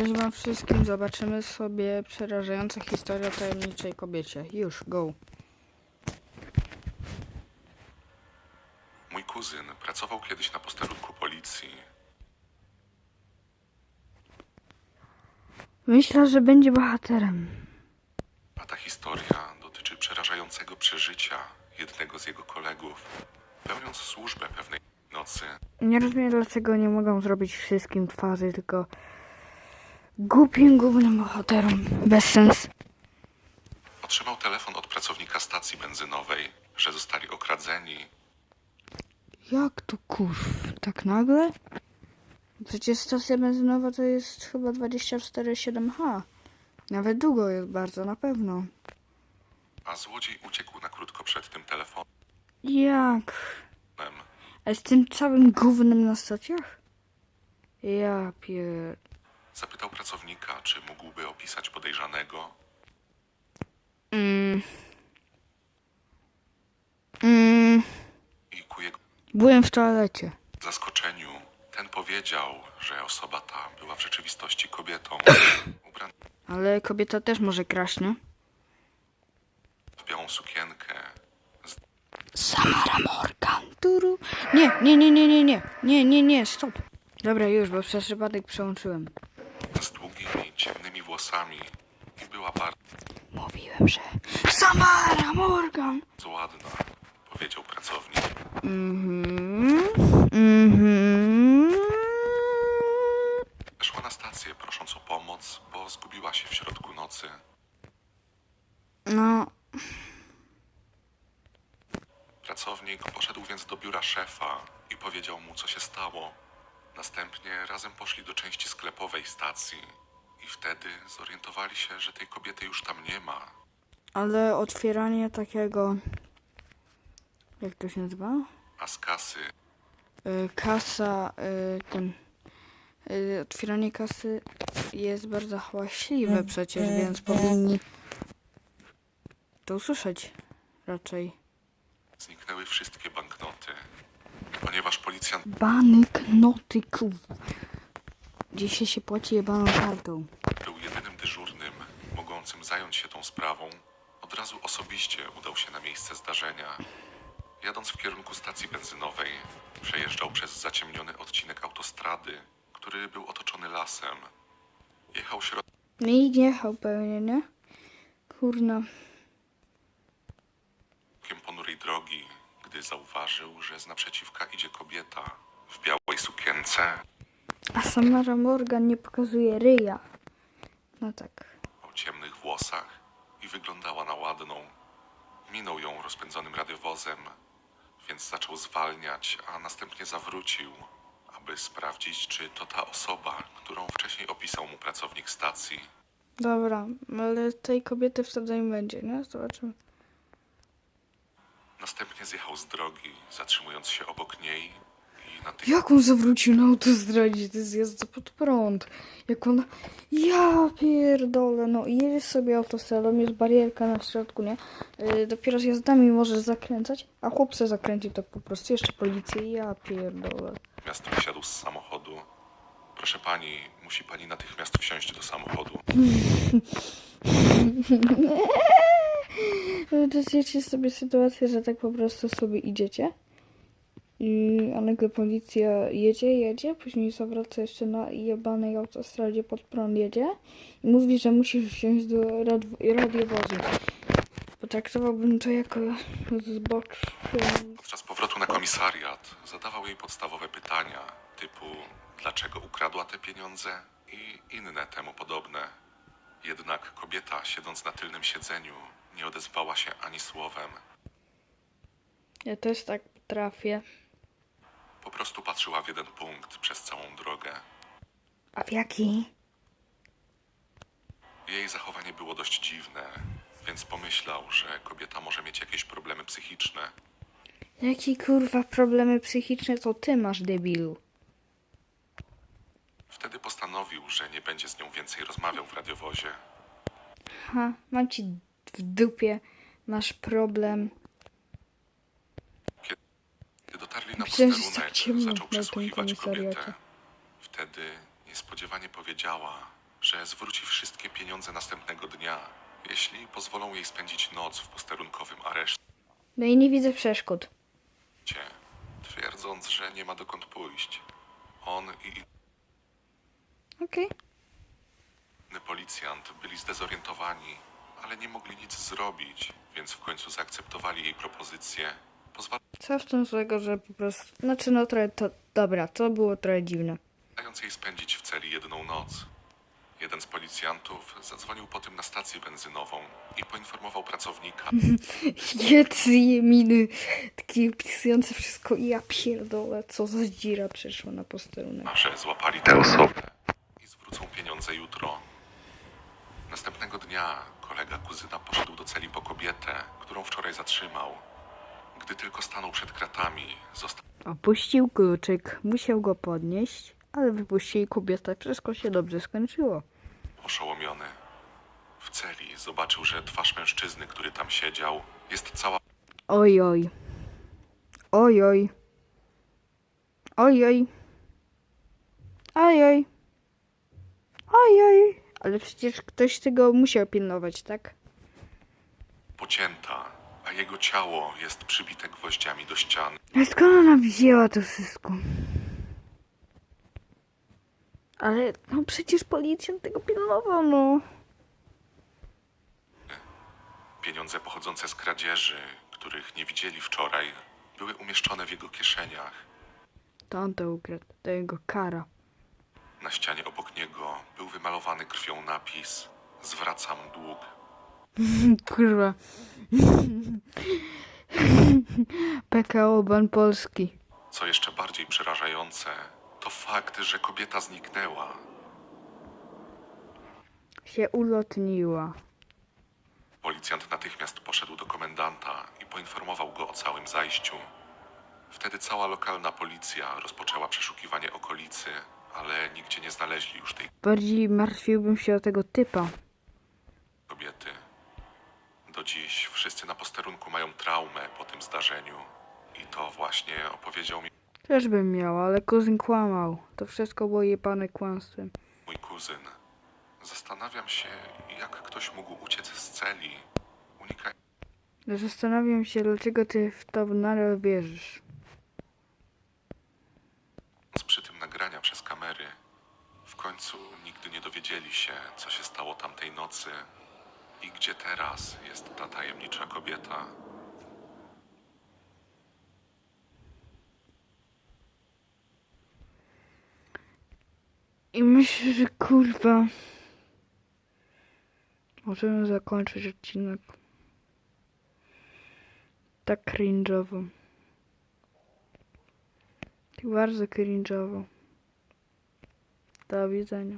Cześć wam wszystkim, zobaczymy sobie przerażająca historia o tajemniczej kobiecie. Już, go. Mój kuzyn pracował kiedyś na posterunku policji. Myślę, że będzie bohaterem. A ta historia dotyczy przerażającego przeżycia jednego z jego kolegów. Pełniąc służbę pewnej nocy, Nie rozumiem, dlaczego nie mogą zrobić wszystkim twarzy, tylko głupim, głównym bohaterom. Bez sens. otrzymał telefon od pracownika stacji benzynowej, że zostali okradzeni. Jak to kurw? Tak nagle? Przecież stacja benzynowa to jest chyba 24,7H. Nawet długo jest bardzo, na pewno. A złodziej uciekł na krótko przed tym telefonem. Jak? A z tym całym gównem na stacjach? Ja pier... Zapytał pracownika, czy mógłby opisać podejrzanego. Mm. Mm. I ku jego Byłem w toalecie. zaskoczeniu ten powiedział, że osoba ta była w rzeczywistości kobietą. Ale kobieta też może kraść, nie? w białą sukienkę, Samara Morgan. Turu. Nie, nie, nie, nie, nie, nie. Nie, nie, nie, stop. Dobra, już, bo przez przypadek przełączyłem. Długimi, ciemnymi włosami i była bardzo Mówiłem, że... Samara Morgan! ładna, powiedział pracownik. Mhm. Mhm. Weszła na stację prosząc o pomoc, bo zgubiła się w środku nocy. No, Pracownik poszedł więc do biura szefa i powiedział mu, co się stało. Następnie razem poszli do części sklepowej stacji i wtedy zorientowali się, że tej kobiety już tam nie ma. ale otwieranie takiego... Jak to się nazywa? A z kasy Y, kasa, y, ten, y, otwieranie kasy jest bardzo hałaśliwe przecież, więc powinni to usłyszeć raczej. zniknęły wszystkie banknoty. Ponieważ policjant Banek noty, kurwa. Dzisiaj się płaci jebaną kartą. Jedynym dyżurnym mogącym zająć się tą sprawą, od razu osobiście udał się na miejsce zdarzenia. Jadąc w kierunku stacji benzynowej, przejeżdżał przez zaciemniony odcinek autostrady, który był otoczony lasem. Jechał środkiem No i jechał pewnie, nie? Kurna. ponurej drogi, gdy zauważył, że z naprzeciwka idzie kobieta w białej sukience, A Samara Morgan nie pokazuje ryja. No tak. o ciemnych włosach i wyglądała na ładną. Minął ją rozpędzonym radiowozem, więc zaczął zwalniać, a następnie zawrócił, aby sprawdzić, czy to ta osoba, którą wcześniej opisał mu pracownik stacji. Dobra, ale tej kobiety wtedy nie będzie, nie? Zobaczymy. Następnie zjechał z drogi, zatrzymując się obok niej i natychmiast Jak on zawrócił na autostradzie? To jest jazda pod prąd. Jak on... Ja pierdolę, no i jedziesz sobie autostradą, jest barierka na środku, nie? Yy, dopiero z jazdami możesz zakręcać, a chłop se zakręcił tak po prostu. Jeszcze policję, ja pierdolę. wysiadł z samochodu. Proszę pani, musi pani natychmiast wsiąść do samochodu. Wyobraźcie sobie sytuację, że tak po prostu sobie idziecie. I, a nagle policja jedzie, jedzie, później zawraca jeszcze na jebanej autostradzie pod prąd jedzie i mówi, że musisz wsiąść do rad- radiowozu. Potraktowałbym to jako zbocz. Podczas powrotu na komisariat zadawał jej podstawowe pytania, typu dlaczego ukradła te pieniądze i inne temu podobne. Jednak kobieta, siedząc na tylnym siedzeniu, nie odezwała się ani słowem. Ja też tak trafię. Po prostu patrzyła w jeden punkt przez całą drogę. A w jaki? Jej zachowanie było dość dziwne, więc pomyślał, że kobieta może mieć jakieś problemy psychiczne. Jakie kurwa problemy psychiczne to ty masz, debilu? Wtedy postanowił, że nie będzie z nią więcej rozmawiał w radiowozie. Ha, mam ci w dupie, masz problem. Dotarli na Myślałem, że jest tak posterunek, ciemno zaczął na tym przesłuchiwać komisariacie. kobietę. Wtedy niespodziewanie powiedziała, że zwróci wszystkie pieniądze następnego dnia, jeśli pozwolą jej spędzić noc w posterunkowym areszcie, No i nie widzę przeszkód. twierdząc, że nie ma dokąd pójść. On i Okej. inny policjant byli zdezorientowani, ale nie mogli nic zrobić, więc w końcu zaakceptowali jej propozycję, Co w tym złego, że po prostu... Znaczy no trochę to... Dobra, to było trochę dziwne. pozwalając jej spędzić w celi jedną noc. Jeden z policjantów zadzwonił po tym na stację benzynową i poinformował pracownika, Jecy miny, takie opisujące wszystko i ja pierdolę, co za dzira przeszła na posterunek. że złapali tę osobę i zwrócą pieniądze jutro. Następnego dnia kolega kuzyna poszedł do celi po kobietę, którą wczoraj zatrzymał. Gdy tylko stanął przed kratami, został Opuścił kluczyk, musiał go podnieść, ale wypuścili kobietę, wszystko się dobrze skończyło. oszołomiony. W celi zobaczył, że twarz mężczyzny, który tam siedział, jest cała Oj, oj. Oj, oj. Oj, oj. Oj, oj. Oj, oj. Ale przecież ktoś tego musiał pilnować, tak? pocięta, a jego ciało jest przybite gwoździami do ściany. A skąd ona wzięła to wszystko? Ale no przecież policjant tego pilnował, no. Pieniądze pochodzące z kradzieży, których nie widzieli wczoraj, były umieszczone w jego kieszeniach. To on to ukradł, to jego kara. Na ścianie obok niego był wymalowany krwią napis Zwracam dług. Kurwa. PKO Ban Polski. Co jeszcze bardziej przerażające, to fakt, że kobieta zniknęła. Się ulotniła. Policjant natychmiast poszedł do komendanta i poinformował go o całym zajściu. Wtedy cała lokalna policja rozpoczęła przeszukiwanie okolicy, ale nigdzie nie znaleźli już tej Bardziej martwiłbym się o tego typa. kobiety. Do dziś wszyscy na posterunku mają traumę po tym zdarzeniu. I to właśnie opowiedział mi Też bym miał, ale kuzyn kłamał. To wszystko było jebane kłamstwem. mój kuzyn. Zastanawiam się, jak ktoś mógł uciec z celi, unikając Zastanawiam się, dlaczego ty w to nadal wierzysz. przy tym nagrania przez kamery. W końcu nigdy nie dowiedzieli się, co się stało tamtej nocy i gdzie teraz jest ta tajemnicza kobieta. I myślę, że kurwa. Możemy zakończyć odcinek. Tak cringe'owo. Tak bardzo cringe'owo. Do widzenia.